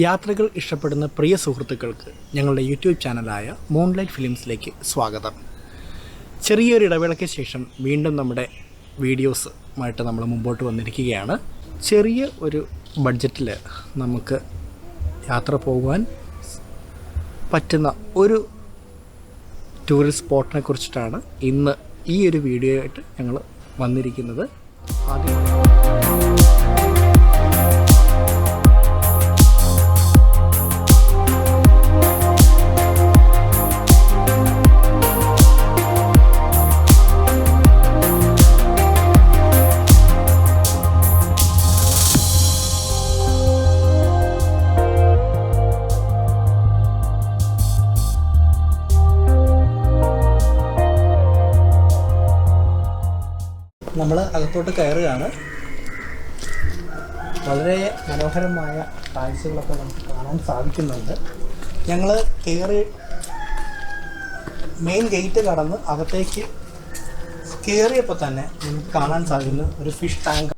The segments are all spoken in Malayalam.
യാത്രകൾ ഇഷ്ടപ്പെടുന്ന പ്രിയ സുഹൃത്തുക്കൾക്ക് ഞങ്ങളുടെ യൂട്യൂബ് ചാനലായ മൂൺലൈറ്റ് ഫിലിംസിലേക്ക് സ്വാഗതം. ചെറിയൊരു ഇടവേളയ്ക്ക് ശേഷം വീണ്ടും നമ്മുടെ വീഡിയോസുമായിട്ട് നമ്മൾ മുമ്പോട്ട് വന്നിരിക്കുകയാണ്. ചെറിയ ഒരു ബഡ്ജറ്റിൽ നമുക്ക് യാത്ര പോകുവാൻ പറ്റുന്ന ഒരു ടൂറിസ്റ്റ് സ്പോട്ടിനെ കുറിച്ചിട്ടാണ് ഇന്ന് ഈ ഒരു വീഡിയോ ആയിട്ട് ഞങ്ങൾ വന്നിരിക്കുന്നത്. ആദ്യം അകത്തോട്ട് കയറുകയാണ്. വളരെ മനോഹരമായ കാഴ്ചകളൊക്കെ നമുക്ക് കാണാൻ സാധിക്കുന്നുണ്ട്. ഞങ്ങൾ കയറി മെയിൻ ഗേറ്റ് കടന്ന് അകത്തേക്ക് കയറിയപ്പോൾ തന്നെ നമുക്ക് കാണാൻ സാധിക്കുന്നു ഒരു ഫിഷ് ടാങ്ക്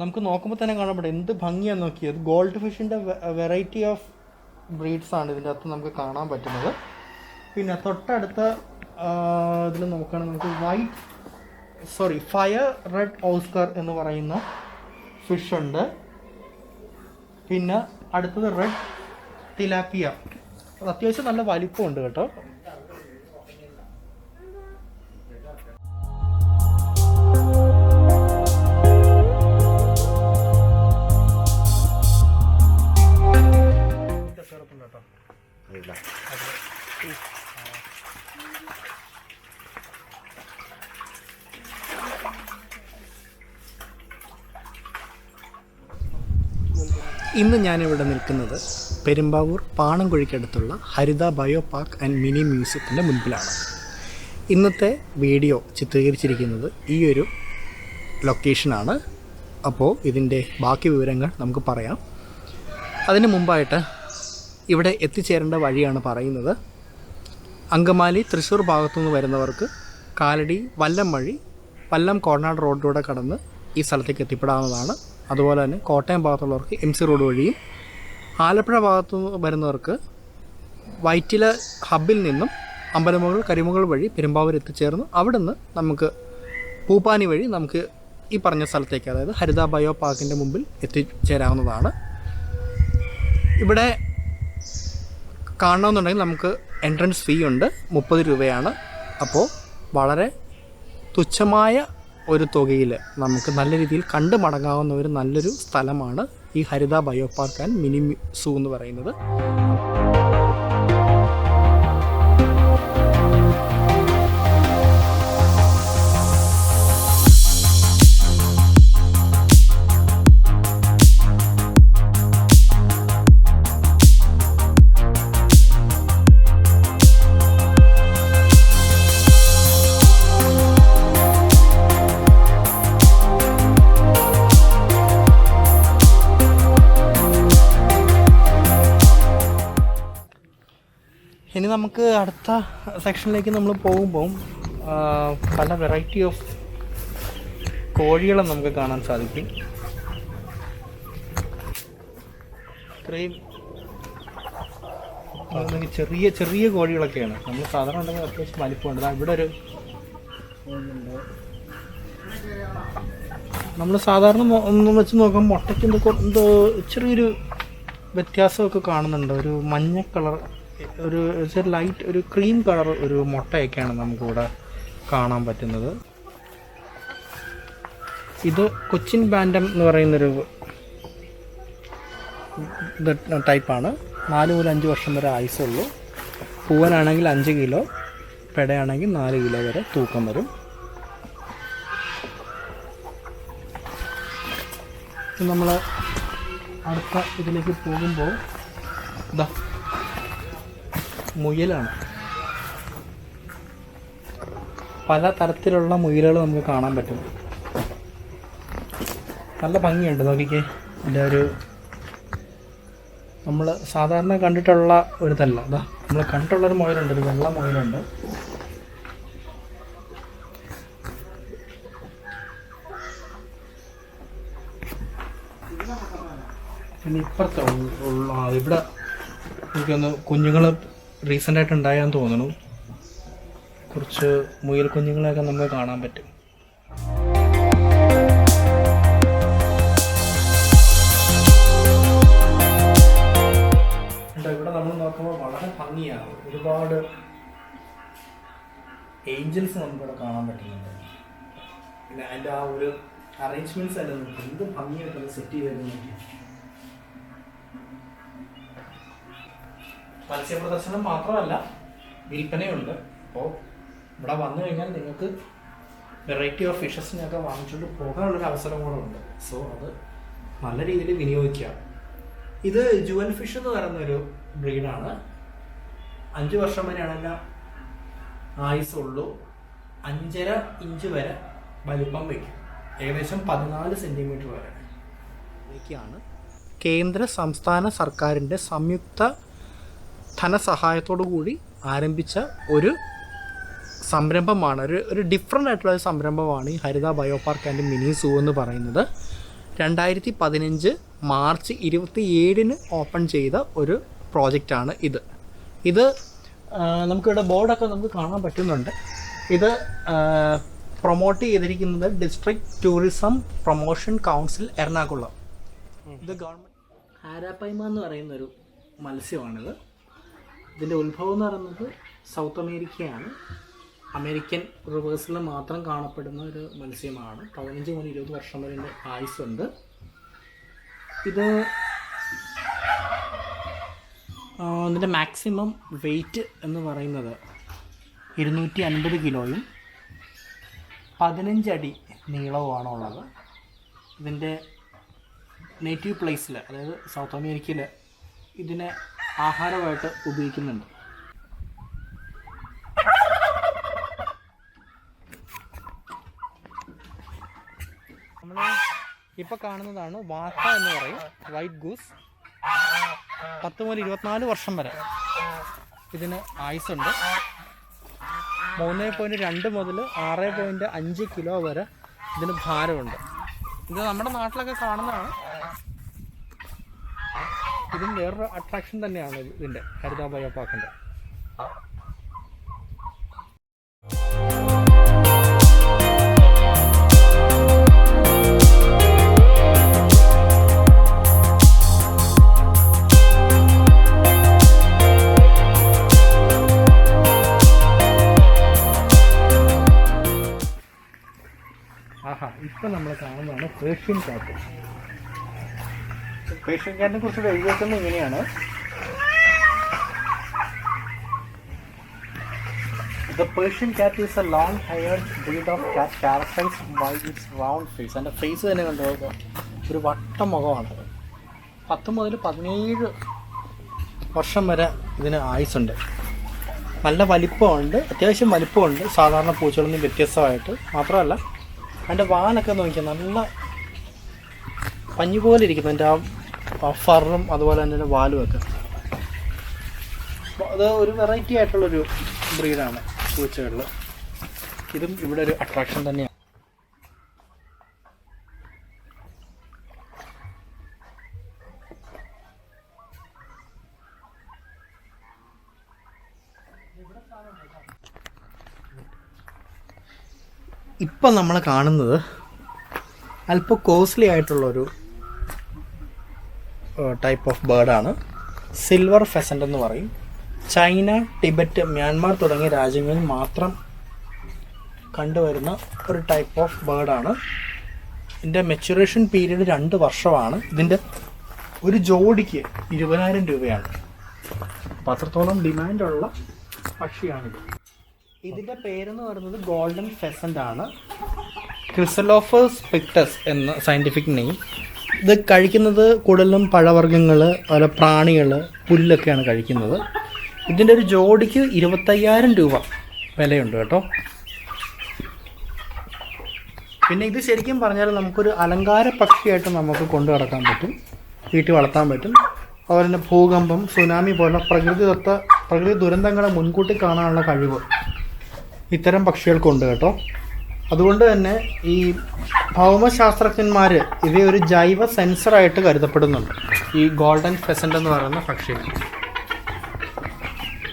നമുക്ക് നോക്കുമ്പോൾ തന്നെ കാണാൻ പറ്റും. എന്ത് ഭംഗിയാണ് നോക്കിയത് ഗോൾഡ് ഫിഷിന്റെ വെറൈറ്റി ഓഫ് ബ്രീഡ്സ് ആണ് ഇതിന്റെ അകത്ത് നമുക്ക് കാണാൻ പറ്റുന്നത്. പിന്നെ തൊട്ടടുത്ത ഇതിൽ നോക്കുകയാണെങ്കിൽ നമുക്ക് white sorry fire red oscar എന്ന് പറയുന്ന ഫിഷ് ഉണ്ട്. പിന്നെ അടുത്തത് റെഡ് തിലാപ്പിയ അത് അത്യാവശ്യം നല്ല വലിപ്പമുണ്ട് കേട്ടോ. ഇന്ന് ഞാനിവിടെ നിൽക്കുന്നത് Perumbavoor പാണംകുഴിക്കടുത്തുള്ള Haritha bio park and mini മ്യൂസിയത്തിന്റെ മുൻപിലാണ്. ഇന്നത്തെ വീഡിയോ ചിത്രീകരിച്ചിരിക്കുന്നത് ഈ ഒരു ലൊക്കേഷനാണ്. അപ്പോൾ ഇതിന്റെ ബാക്കി വിവരങ്ങൾ നമുക്ക് പറയാം. അതിന് മുമ്പായിട്ട് ഇവിടെ എത്തിച്ചേരേണ്ട വഴിയാണ് പറയുന്നത്. അങ്കമാലി തൃശ്ശൂർ ഭാഗത്തുനിന്ന് വരുന്നവർക്ക് കാലടി വല്ലം വഴി വല്ലം കോർണാട് റോഡിലൂടെ കടന്ന് ഈ സ്ഥലത്തേക്ക് എത്തിപ്പെടാവുന്നതാണ്. അതുപോലെ തന്നെ കോട്ടയം ഭാഗത്തുള്ളവർക്ക് എം സി റോഡ് വഴിയും ആലപ്പുഴ ഭാഗത്തു വരുന്നവർക്ക് വൈറ്റില ഹബിൽ നിന്നും അമ്പലമുകൾ കരിമുകൾ വഴി പെരുമ്പാവൂർ എത്തിച്ചേർന്ന്. അവിടുന്ന് നമുക്ക് പൂപ്പാനി വഴി നമുക്ക് ഈ പറഞ്ഞ സ്ഥലത്തേക്ക് അതായത് ഹരിത ബയോ പാർക്കിന്റെ മുമ്പിൽ എത്തിച്ചേരാവുന്നതാണ്. ഇവിടെ കാണണമെന്നുണ്ടെങ്കിൽ നമുക്ക് എൻട്രൻസ് ഫീ ഉണ്ട് മുപ്പത് രൂപയാണ്. അപ്പോൾ വളരെ തുച്ഛമായ ഒരു തുകയിൽ നമുക്ക് നല്ല രീതിയിൽ കണ്ടു മടങ്ങാവുന്ന ഒരു നല്ലൊരു സ്ഥലമാണ് ഈ Haritha bio park and mini zoo എന്ന് പറയുന്നത്. ഇനി നമുക്ക് അടുത്ത സെക്ഷനിലേക്ക് നമ്മൾ പോകുമ്പോൾ പല വെറൈറ്റി ഓഫ് കോഴികളെ നമുക്ക് കാണാൻ സാധിക്കും. ഇത്രയും ചെറിയ ചെറിയ കോഴികളൊക്കെയാണ്. നമ്മൾ സാധാരണ ഉണ്ടെങ്കിൽ അത്യാവശ്യം വലിപ്പമുണ്ട്. ഇവിടെ ഒരു നമ്മൾ സാധാരണ ഒന്ന് വെച്ച് നോക്കുമ്പോൾ മുട്ടയ്ക്ക് എന്തോ ചെറിയൊരു വ്യത്യാസമൊക്കെ കാണുന്നുണ്ട്. ഒരു മഞ്ഞ കളർ ഒരു ലൈറ്റ് ഒരു ക്രീം കളർ ഒരു മുട്ടയൊക്കെയാണ് നമുക്കിവിടെ കാണാൻ പറ്റുന്നത്. ഇത് കൊച്ചിൻ ബാൻഡം എന്ന് പറയുന്നൊരു ടൈപ്പാണ്. നാല് മുതൽ അഞ്ച് വർഷം വരെ ആയുസുള്ളൂ പൂവനാണെങ്കിൽ അഞ്ച് കിലോ പെടയാണെങ്കിൽ നാല് കിലോ വരെ തൂക്കം വരും. നമ്മൾ അടുത്ത ഇതിലേക്ക് പോകുമ്പോൾ ഇതാ മുയലാണ്. പല തരത്തിലുള്ള മുയലുകൾ നമുക്ക് കാണാൻ പറ്റും. നല്ല ഭംഗിയുണ്ട് നോക്കിക്കേ. ഇതിന്റെ ഒരു നമ്മൾ സാധാരണ കണ്ടിട്ടുള്ള ഒരു തല്ല അതാ നമ്മൾ കണ്ടിട്ടുള്ളൊരു മുയലുണ്ട്. ഒരു വെള്ള മുയലുണ്ട്. പിന്നെ ഇപ്പുറത്തെ ഇവിടെ എനിക്കൊന്ന് കുഞ്ഞുങ്ങൾ റീസെന്റ് ആയിട്ട് ഉണ്ടായാന്ന് തോന്നുന്നു. കുറച്ച് മുയൽ കുഞ്ഞുങ്ങളെയൊക്കെ നമുക്ക് കാണാൻ പറ്റും. ഇവിടെ നമ്മൾ നോക്കുമ്പോൾ വളരെ ഭംഗിയാണ്. ഒരുപാട് ഏഞ്ചൽസ് നമുക്കിവിടെ കാണാൻ പറ്റുന്നുണ്ട്. പിന്നെ അതിന്റെ ആ ഒരു അറേഞ്ച്മെന്റ്സ് എല്ലാം നമുക്ക് എന്ത് ഭംഗിയായിട്ടൊന്ന് സെറ്റ് ചെയ്തിരുന്നു മത്സ്യപ്രദർശനം മാത്രമല്ല വിൽപ്പനയുണ്ട്. അപ്പോൾ ഇവിടെ വന്നു കഴിഞ്ഞാൽ നിങ്ങൾക്ക് വെറൈറ്റി ഓഫ് ഫിഷസിനെയൊക്കെ വാങ്ങിച്ചുകൊണ്ട് പോകാനുള്ളൊരു അവസരം കൂടെ ഉണ്ട്. സോ അത് നല്ല രീതിയിൽ വിനിയോഗിക്കുക ഇത് ജുവൽ ഫിഷ് എന്ന് പറയുന്നൊരു ബ്രീഡാണ്. അഞ്ച് വർഷം വരെയാണ് എന്റെ ആയുസുള്ളൂ അഞ്ചര ഇഞ്ച് വരെ വലിപ്പം വയ്ക്കും. ഏകദേശം പതിനാല് സെന്റിമീറ്റർ വരെ. ഇതൊക്കെയാണ് കേന്ദ്ര സംസ്ഥാന സർക്കാരിന്റെ സംയുക്ത ധനസഹായത്തോടു കൂടി ആരംഭിച്ച ഒരു സംരംഭമാണ്. ഒരു ഒരു ഡിഫറെന്റ് ആയിട്ടുള്ള ഒരു സംരംഭമാണ് ഈ Haritha bio park and mini zoo എന്ന് പറയുന്നത്. രണ്ടായിരത്തി പതിനഞ്ച് മാർച്ച് ഇരുപത്തി ഏഴിന് ഓപ്പൺ ചെയ്ത ഒരു പ്രോജക്റ്റാണ് ഇത്. ഇത് നമുക്കിവിടെ ബോർഡൊക്കെ നമുക്ക് കാണാൻ പറ്റുന്നുണ്ട്. ഇത് പ്രൊമോട്ട് ചെയ്തിരിക്കുന്നത് district tourism promotion council Ernakulam. ഇത് ഗവൺമെന്റ് ഹാരാപ്പൈമ എന്ന് പറയുന്നൊരു മത്സ്യമാണിത്. ഇതിന്റെ ഉത്ഭവം എന്ന് പറയുന്നത് സൗത്ത് അമേരിക്കയാണ്. അമേരിക്കൻ റിവേഴ്സിൽ മാത്രം കാണപ്പെടുന്ന ഒരു മത്സ്യമാണ്. പതിനഞ്ച് മുതൽ ഇരുപത് വർഷം വരെ ആയുസ്സുണ്ട്. ഇത് ഇതിന്റെ മാക്സിമം വെയിറ്റ് എന്ന് പറയുന്നത് ഇരുന്നൂറ്റി അൻപത് കിലോയും പതിനഞ്ചടി നീളവുമാണ് ഉള്ളത് ഇതിന്റെ നേറ്റീവ് പ്ലേസിൽ അതായത് സൗത്ത് അമേരിക്കയിൽ ഇതിനെ ആഹാരമായിട്ട് ഉപയോഗിക്കുന്നുണ്ട്. നമ്മൾ ഇപ്പോൾ കാണുന്നതാണ് വാത്ത എന്ന് പറയും വൈറ്റ് ഗൂസ് പത്ത് മുതൽ ഇരുപത്തിനാല് വർഷം വരെ ഇതിന് ആയുസുണ്ട് മൂന്ന് പോയിന്റ് രണ്ട് മുതൽ ആറ് പോയിന്റ് അഞ്ച് കിലോ വരെ ഇതിന് ഭാരമുണ്ട്. ഇത് നമ്മുടെ നാട്ടിലൊക്കെ കാണുന്നതാണ്. ഇതും വേറൊരു അട്രാക്ഷൻ തന്നെയാണ് ഇത് ഇതിന്റെ ഹരിത ബയോ ആഹാ ഇപ്പം നമ്മൾ കാണുന്നതാണ് പേർഷ്യൻ കാറ്റ്. പേർഷ്യൻ കാറ്റിനെ കുറിച്ച് എഴുതിയേക്കുന്നത് ഇങ്ങനെയാണ്. The Persian cat is a long-haired breed of cat. Characterized by its round face അതിന്റെ ഫേസ് തന്നെ കണ്ടു? ഒരു വട്ട മുഖമാണ് പത്ത് മുതൽ പതിനേഴ് വർഷം വരെ ഇതിന് ആയുസുണ്ട് നല്ല വലിപ്പമുണ്ട്. അത്യാവശ്യം വലിപ്പമുണ്ട്. സാധാരണ പൂച്ചകളിൽ നിന്ന് വ്യത്യസ്തമായിട്ട്. മാത്രമല്ല അതിന്റെ വാലൊക്കെ നോക്കിയാൽ നല്ല പഞ്ഞി പോലെ ഇരിക്കുന്നു അതിന്റെ ആ ഫറും അതുപോലെ തന്നെ വാലും ഒക്കെ. അത് ഒരു വെറൈറ്റി ആയിട്ടുള്ളൊരു ബ്രീഡാണ് പൂച്ചകളിൽ ഇതും ഇവിടെ ഒരു അട്രാക്ഷൻ തന്നെയാണ്. ഇപ്പം നമ്മൾ കാണുന്നത് അല്പം കോസ്റ്റ്ലി ആയിട്ടുള്ളൊരു ടൈപ്പ് ഓഫ് ബേർഡാണ് സിൽവർ ഫെസന്റ് എന്ന് പറയും. ചൈന ടിബറ്റ് മ്യാൻമാർ തുടങ്ങിയ രാജ്യങ്ങളിൽ മാത്രം കണ്ടുവരുന്ന ഒരു ടൈപ്പ് ഓഫ് ബേർഡാണ് ഇതിന്റെ മെച്ചുറേഷൻ പീരീഡ് രണ്ട് വർഷമാണ്. ഇതിന്റെ ഒരു ജോഡിക്ക് ഇരുപതിനായിരം രൂപയാണ്. അപ്പോൾ അത്രത്തോളം ഡിമാൻഡുള്ള പക്ഷിയാണിത്. ഇതിന്റെ പേരെന്ന് പറയുന്നത് ഗോൾഡൻ ഫെസന്റ് ആണ്. ക്രിസലോഫേഴ്സ് പിക്ടസ് എന്ന സയന്റിഫിക് നെയിം ഇത് കഴിക്കുന്നത് കൂടുതലും പഴവർഗങ്ങൾ അതുപോലെ പ്രാണികൾ പുല്ലൊക്കെയാണ് കഴിക്കുന്നത്. ഇതിന്റെ ഒരു ജോഡിക്ക് ഇരുപത്തയ്യായിരം രൂപ വിലയുണ്ട് കേട്ടോ. പിന്നെ ഇത് ശരിക്കും പറഞ്ഞാൽ നമുക്കൊരു അലങ്കാര പക്ഷിയായിട്ട് നമുക്ക് കൊണ്ടു നടക്കാൻ പറ്റും വീട്ടിൽ വളർത്താൻ പറ്റും. അതുപോലെ തന്നെ ഭൂകമ്പം സുനാമി പോലെ പ്രകൃതിദത്ത പ്രകൃതി ദുരന്തങ്ങളെ മുൻകൂട്ടി കാണാനുള്ള കഴിവ് ഇത്തരം പക്ഷികൾക്കുണ്ട് കേട്ടോ. അതുകൊണ്ട് തന്നെ ഈ ഭൗമശാസ്ത്രജ്ഞന്മാർ ഇവയെ ഒരു ജൈവ സെൻസറായിട്ട് കരുതപ്പെടുന്നുണ്ട്. ഈ ഗോൾഡൻ ഫെസന്റ് എന്ന് പറയുന്ന പക്ഷി.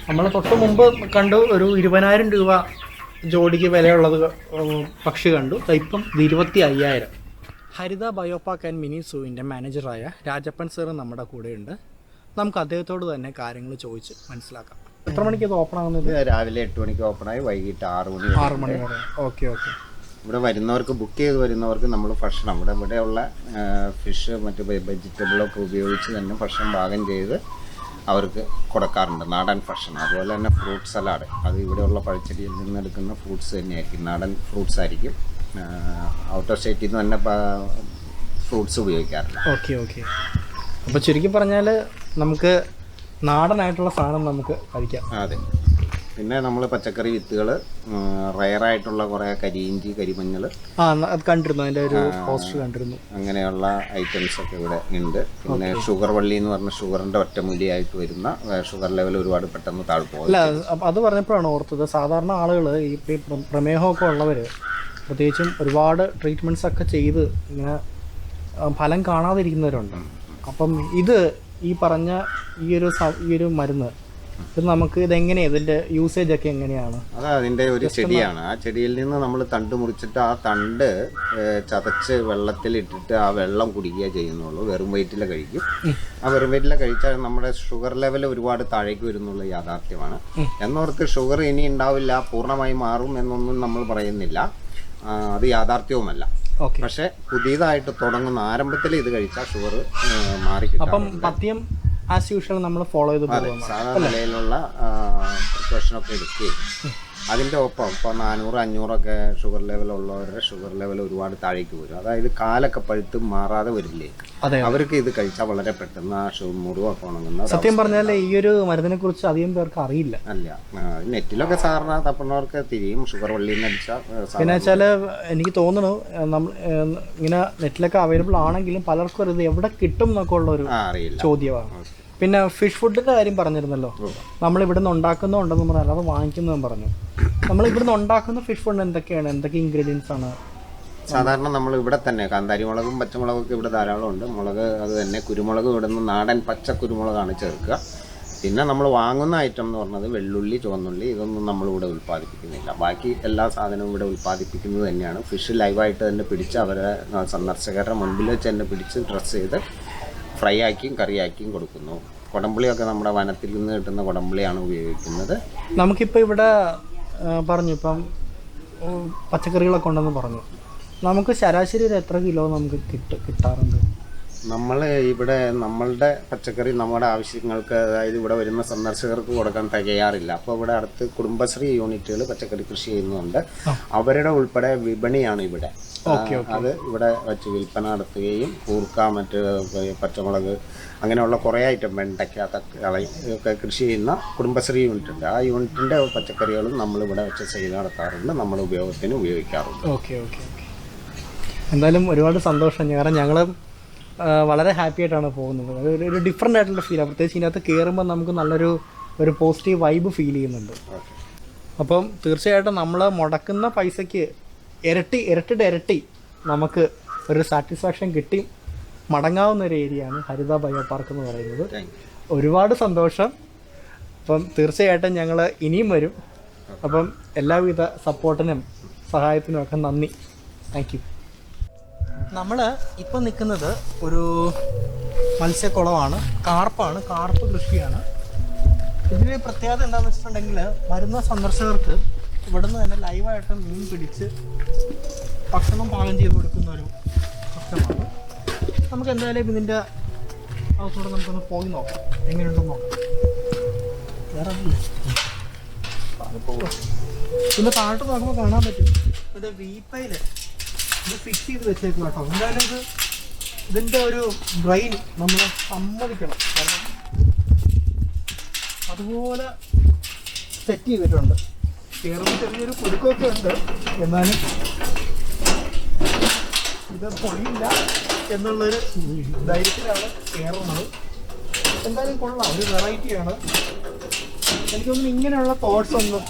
നമ്മൾ തൊട്ട് മുമ്പ് കണ്ടു ഒരു ഇരുപതിനായിരം രൂപ ജോഡിക്ക് വിലയുള്ളത് പക്ഷി കണ്ടു. ഇപ്പം ഇരുപത്തി അയ്യായിരം. ഹരിത ബയോപാക്ക് ആൻഡ് മിനി സൂവിന്റെ മാനേജറായ രാജപ്പൻ സാറ് നമ്മുടെ കൂടെയുണ്ട്. നമുക്ക് അദ്ദേഹത്തോട് തന്നെ കാര്യങ്ങൾ ചോദിച്ച് മനസ്സിലാക്കാം. എത്ര മണിക്ക് ഇത് ഓപ്പൺ ആകുന്നത് രാവിലെ എട്ട് മണിക്ക് ഓപ്പൺ ആയി വൈകിട്ട് ആറ് മണി. ആറ് മണി വരെ. Okay okay. ഇവിടെ വരുന്നവർക്ക് ബുക്ക് ചെയ്ത് വരുന്നവർക്ക് നമ്മൾ ഭക്ഷണം ഇവിടെ ഇവിടെയുള്ള ഫിഷ് മറ്റ് വെജിറ്റബിളൊക്കെ ഉപയോഗിച്ച് തന്നെ ഭക്ഷണം പാകം ചെയ്ത് അവർക്ക് കൊടുക്കാറുണ്ട്. നാടൻ ഭക്ഷണം അതുപോലെ തന്നെ ഫ്രൂട്ട് സലാഡ് അത് ഇവിടെയുള്ള പഴച്ചെടിയിൽ നിന്ന് എടുക്കുന്ന ഫ്രൂട്ട്സ് തന്നെയായിരിക്കും. നാടൻ ഫ്രൂട്ട്സ് ആയിരിക്കും. ഔട്ട് ഓഫ് സ്റ്റേറ്റിൽ നിന്ന് തന്നെ ഫ്രൂട്ട്സ് ഉപയോഗിക്കാറില്ല ഓക്കെ ഓക്കെ. അപ്പോൾ ചുരുക്കി പറഞ്ഞാൽ നമുക്ക് നാടനായിട്ടുള്ള സാധനം നമുക്ക് കഴിക്കാം. അതെ. പിന്നെ നമ്മൾ പച്ചക്കറി വിത്തുകൾ റയറായിട്ടുള്ള കുറേ കരിയിഞ്ചി കരിമഞ്ഞൾ ആ കണ്ടിരുന്നു. അതിന്റെ ഒരു പോസ്റ്റ് കണ്ടിരുന്നു. അങ്ങനെയുള്ള ഐറ്റംസ് ഒക്കെ ഇവിടെ ഉണ്ട്. പിന്നെ ഷുഗർ വള്ളി എന്ന് പറഞ്ഞ ഷുഗറിന്റെ ഒറ്റമൂലിയായിട്ട് വരുന്ന ഷുഗർ ലെവൽ ഒരുപാട് പെട്ടെന്ന് താഴ്പോകും. അല്ല അത് പറഞ്ഞപ്പോഴാണ് ഓർത്തത്. സാധാരണ ആളുകൾ ഈ പ്രമേഹമൊക്കെ ഉള്ളവർ പ്രത്യേകിച്ചും ഒരുപാട് ട്രീറ്റ്മെന്റ്സ് ഒക്കെ ചെയ്ത് ഇങ്ങനെ ഫലം കാണാതിരിക്കുന്നവരുണ്ട്. അപ്പം ഇത് ഈ പറഞ്ഞ ഈ ഒരു ഈ ഒരു മരുന്ന് ഇത് നമുക്ക് ഇതെങ്ങനെയാണ് ഇതിന്റെ യൂസേജ് ഒക്കെ എങ്ങനെയാണ്? അത് അതിന്റെ ഒരു ചെടിയാണ്. ആ ചെടിയിൽ നിന്ന് നമ്മൾ തണ്ട് മുറിച്ചിട്ട് ആ തണ്ട് ചതച്ച് വെള്ളത്തിൽ ഇട്ടിട്ട് ആ വെള്ളം കുടിക്കുക ചെയ്യുന്നുള്ളൂ. വെറും വയറ്റിലെ കഴിക്കും. ആ വെറും വയറ്റിലെ കഴിച്ചാൽ നമ്മുടെ ഷുഗർ ലെവൽ ഒരുപാട് താഴേക്ക് വരുന്നുള്ള യാഥാർത്ഥ്യമാണ്. എന്നോർത്ത് ഷുഗർ ഇനി ഉണ്ടാവില്ല പൂർണമായി മാറും എന്നൊന്നും നമ്മൾ പറയുന്നില്ല. അത് യാഥാർത്ഥ്യവുമല്ല. പക്ഷെ പുതിയതായിട്ട് തുടങ്ങുന്ന ആരംഭത്തിൽ ഇത് കഴിച്ചാൽ ഷുഗർ മാറി അപ്പം പത്യം ആസ് യൂഷ്വൽ നമ്മൾ ഫോളോ ചെയ്ത് സാധാരണ നിലയിലുള്ള പ്രിക്കോഷനൊക്കെ എടുക്കുകയും അതിന്റെ ഒപ്പം ഇപ്പോൾ നാനൂറ് അഞ്ഞൂറൊക്കെ ഷുഗർ ലെവൽ ഉള്ളവരുടെ ഷുഗർ ലെവൽ ഒരുപാട് താഴേക്ക് വരും. അതായത് കാലൊക്കെ പഴുത്ത് മാറാതെ വരില്ലേ? അവർക്ക് ഇത് കഴിച്ചാൽ വളരെ പെട്ടെന്ന് ആ ഷുഗർ മുറിവൊക്കെ ഉണങ്ങുന്ന സത്യം പറഞ്ഞാൽ ഈ ഒരു മരുന്നിനെ കുറിച്ച് അധികം പേർക്ക് അറിയില്ല. അല്ല നെറ്റിലൊക്കെ സാറിന് തപ്പുന്നവർക്ക് തിരിയും ഷുഗർ വള്ളിന്ന് അടിച്ചാൽ പിന്നെ വെച്ചാൽ എനിക്ക് തോന്നുന്നു നമ്മൾ ഇങ്ങനെ നെറ്റിലൊക്കെ അവൈലബിൾ ആണെങ്കിലും പലർക്കും ഒരു ഇത് എവിടെ കിട്ടും എന്നൊക്കെ ഉള്ള ഒരു ചോദ്യമാണ് പിന്നെ ഫിഷ് ഫുഡിന്റെ കാര്യം പറഞ്ഞിരുന്നല്ലോ. നമ്മൾ ഇവിടുന്ന് ഉണ്ടാക്കുന്ന ഉണ്ടെന്ന് പറഞ്ഞു അല്ലാതെ വാങ്ങിക്കുന്നതും പറഞ്ഞു. നമ്മൾ ഇവിടുന്ന് ഉണ്ടാക്കുന്ന ഫിഷ് ഫുഡ് എന്തൊക്കെയാണ്? എന്തൊക്കെ ഇൻഗ്രീഡിയൻസ് ആണ്? സാധാരണ നമ്മൾ ഇവിടെ തന്നെ കാന്താരി മുളകും പച്ചമുളകും ഒക്കെ ഇവിടെ ധാരാളം ഉണ്ട്. മുളക് അത് തന്നെ കുരുമുളക് ഇവിടുന്ന് നാടൻ പച്ച കുരുമുളകാണ് ചേർക്കുക. പിന്നെ നമ്മൾ വാങ്ങുന്ന ഐറ്റം എന്ന് പറഞ്ഞത് വെള്ളുള്ളി ചുവന്നുള്ളി ഇതൊന്നും നമ്മൾ ഇവിടെ ഉൽപ്പാദിപ്പിക്കുന്നില്ല. ബാക്കി എല്ലാ സാധനവും ഇവിടെ ഉൽപ്പാദിപ്പിക്കുന്നത് തന്നെയാണ്. ഫിഷ് ലൈവായിട്ട് തന്നെ പിടിച്ച് അവരെ സന്ദർശകരുടെ മുൻപിൽ വെച്ച് തന്നെ പിടിച്ച് ഡ്രസ്സ് ചെയ്ത് ഫ്രൈ ആക്കിയും കറിയാക്കിയും കൊടുക്കുന്നു. കുടംപുളിയൊക്കെ നമ്മുടെ വനത്തിൽ നിന്ന് കിട്ടുന്ന കുടംപുളിയാണ് ഉപയോഗിക്കുന്നത്. നമുക്കിപ്പോൾ ഇവിടെ പറഞ്ഞു. ഇപ്പം പച്ചക്കറികളൊക്കെ ഉണ്ടെന്ന് പറഞ്ഞു. നമുക്ക് ശരാശരി ഒരു എത്ര കിലോ നമുക്ക് കിട്ട് കിട്ടാറുണ്ട്? നമ്മൾ ഇവിടെ നമ്മളുടെ പച്ചക്കറി നമ്മുടെ ആവശ്യങ്ങൾക്ക് അതായത് ഇവിടെ വരുന്ന സന്ദർശകർക്ക് കൊടുക്കാൻ തികയാറില്ല അപ്പോൾ ഇവിടെ അടുത്ത് കുടുംബശ്രീ യൂണിറ്റുകൾ പച്ചക്കറി കൃഷി ചെയ്യുന്നുണ്ട്. അവരുടെ ഉൾപ്പെടെ വിപണിയാണ് ഇവിടെ. അത് ഇവിടെ വെച്ച് വിൽപ്പന നടത്തുകയും കൂർക്ക മറ്റ് പച്ചമുളക് അങ്ങനെയുള്ള കുറേ ഐറ്റം വെണ്ടയ്ക്ക തക്കാളി ഒക്കെ കൃഷി ചെയ്യുന്ന കുടുംബശ്രീ യൂണിറ്റ് ഉണ്ട്. ആ യൂണിറ്റിന്റെ പച്ചക്കറികളും നമ്മൾ ഇവിടെ വെച്ച് സെയിൽ നടത്താറുണ്ട്. നമ്മൾ ഉപയോഗത്തിന് ഉപയോഗിക്കാറുണ്ട്. Okay okay okay. എന്തായാലും ഒരുപാട് സന്തോഷം. കാരണം ഞങ്ങൾ വളരെ ഹാപ്പി ആയിട്ടാണ് പോകുന്നത്. അത് ഒരു- ഡിഫറെന്റ് ആയിട്ടുള്ള ഫീലാണ് പ്രത്യേകിച്ച് ഇതിനകത്ത് കയറുമ്പോൾ നമുക്ക് നല്ലൊരു ഒരു പോസിറ്റീവ് വൈബ് ഫീൽ ചെയ്യുന്നുണ്ട്. അപ്പം തീർച്ചയായിട്ടും നമ്മൾ മുടക്കുന്ന പൈസയ്ക്ക് ഇരട്ടി ഇരട്ടിയുടെ ഇരട്ടി നമുക്ക് ഒരു സാറ്റിസ്ഫാക്ഷൻ കിട്ടി. മടങ്ങാവുന്ന ഒരു ഏരിയയാണ് ഹരിത ബയോ പാർക്ക് എന്ന് പറയുന്നത്. ഒരുപാട് സന്തോഷം. അപ്പം തീർച്ചയായിട്ടും ഞങ്ങൾ ഇനിയും വരും. അപ്പം എല്ലാവിധ സപ്പോർട്ടിനും സഹായത്തിനും ഒക്കെ നന്ദി. താങ്ക് യു നമ്മൾ ഇപ്പം നിൽക്കുന്നത് ഒരു മത്സ്യക്കുളമാണ്. കാർപ്പാണ് കാർപ്പ് കൃഷിയാണ്. ഇതിന് പ്രത്യേകത എന്താണെന്ന് വെച്ചിട്ടുണ്ടെങ്കിൽ വരുന്ന സന്ദർശകർക്ക് ഇവിടുന്ന് തന്നെ ലൈവായിട്ട് മീൻ പിടിച്ച് ഭക്ഷണം പാകം ചെയ്ത് കൊടുക്കുന്ന ഒരു സിസ്റ്റമാണ് നമുക്ക് എന്തായാലും ഇതിന്റെ അകത്തൂടെ നമുക്കൊന്ന് പോയി നോക്കാം. എങ്ങനെയുണ്ടെന്ന് നോക്കാം. വേറെ. പിന്നെ താഴോട്ട് നോക്കുമ്പോൾ കാണാൻ പറ്റും. ഇത് വീപ്പയിൽ ഇത് ഫിക്സ് ചെയ്ത് വെച്ചേക്കും കേട്ടോ. എന്തായാലും ഇത് ഇതിന്റെ ഒരു ബ്രെയിൻ നമ്മൾ സമ്മതിക്കണം. കാരണം അതുപോലെ സെറ്റ് ചെയ്തിട്ടുണ്ട്. കയറുമ്പോൾ ചെറിയൊരു കുടുക്കമൊക്കെ ഉണ്ട്. എന്നാലും ഇത് പൊളിയില്ല എന്നുള്ളൊരു ധൈര്യത്തിലാണ് കയറുന്നത് എന്തായാലും കൊള്ളാം. ഒരു വെറൈറ്റിയാണ്. എനിക്കൊന്നും ഇങ്ങനെയുള്ള തോട്ട്സ് ഒന്നും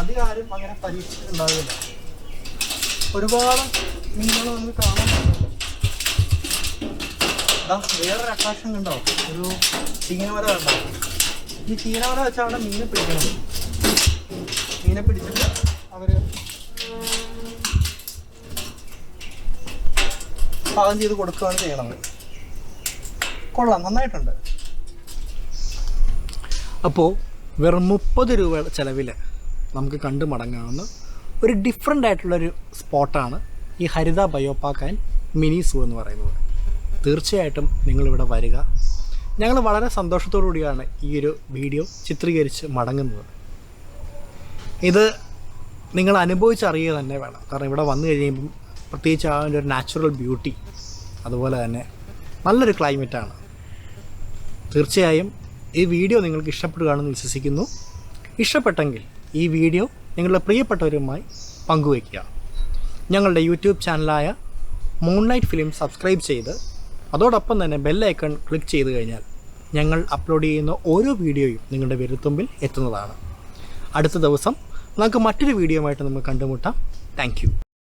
അധികം അങ്ങനെ പരീക്ഷിച്ചിട്ടുണ്ടാവില്ല. ഒരുപാട് മീനുകൾ നമുക്ക് കാണാൻ വേറൊരു അട്രാക്ഷൻ കണ്ടോ? ഒരു ചീനവല കണ്ടോ? ഈ ചീനവല വെച്ചാണ് മീൻ പിടിക്കുന്നത് മീനെ പിടിച്ചിട്ട് അവർ പാകം ചെയ്ത് കൊടുക്കുകയാണ് ചെയ്യണത്. കൊള്ളാം നന്നായിട്ടുണ്ട്. അപ്പോൾ വെറും മുപ്പത് രൂപ ചിലവിൽ നമുക്ക് കണ്ടു മടങ്ങാവുന്ന ഒരു ഡിഫറെന്റ് ആയിട്ടുള്ളൊരു സ്പോട്ടാണ് ഈ Haritha bio park and mini zoo എന്ന് പറയുന്നത്. തീർച്ചയായിട്ടും നിങ്ങളിവിടെ വരിക. ഞങ്ങൾ വളരെ സന്തോഷത്തോടു കൂടിയാണ് ഈ ഒരു വീഡിയോ ചിത്രീകരിച്ച് മടങ്ങുന്നത്. ഇത് നിങ്ങൾ അനുഭവിച്ചറിയുക തന്നെ വേണം. കാരണം ഇവിടെ വന്നു കഴിയുമ്പം പ്രത്യേകിച്ച് ആ ഒരു നാച്ചുറൽ ബ്യൂട്ടി അതുപോലെ തന്നെ നല്ലൊരു ക്ലൈമറ്റാണ് തീർച്ചയായും ഈ വീഡിയോ നിങ്ങൾക്ക് ഇഷ്ടപ്പെടുകയാണെന്ന് വിശ്വസിക്കുന്നു. ഇഷ്ടപ്പെട്ടെങ്കിൽ ഈ വീഡിയോ നിങ്ങളുടെ പ്രിയപ്പെട്ടവരുമായി പങ്കുവയ്ക്കുക. ഞങ്ങളുടെ യൂട്യൂബ് ചാനലായ മൂൺലൈറ്റ് ഫിലിം സബ്സ്ക്രൈബ് ചെയ്ത് അതോടൊപ്പം തന്നെ ബെല്ലൈക്കൺ ക്ലിക്ക് ചെയ്ത് കഴിഞ്ഞാൽ ഞങ്ങൾ അപ്ലോഡ് ചെയ്യുന്ന ഓരോ വീഡിയോയും നിങ്ങളുടെ വിരൽത്തുമ്പിൽ എത്തുന്നതാണ്. അടുത്ത ദിവസം നമുക്ക് മറ്റൊരു വീഡിയോ ആയിട്ട് നമുക്ക് കണ്ടുമുട്ടാം. താങ്ക്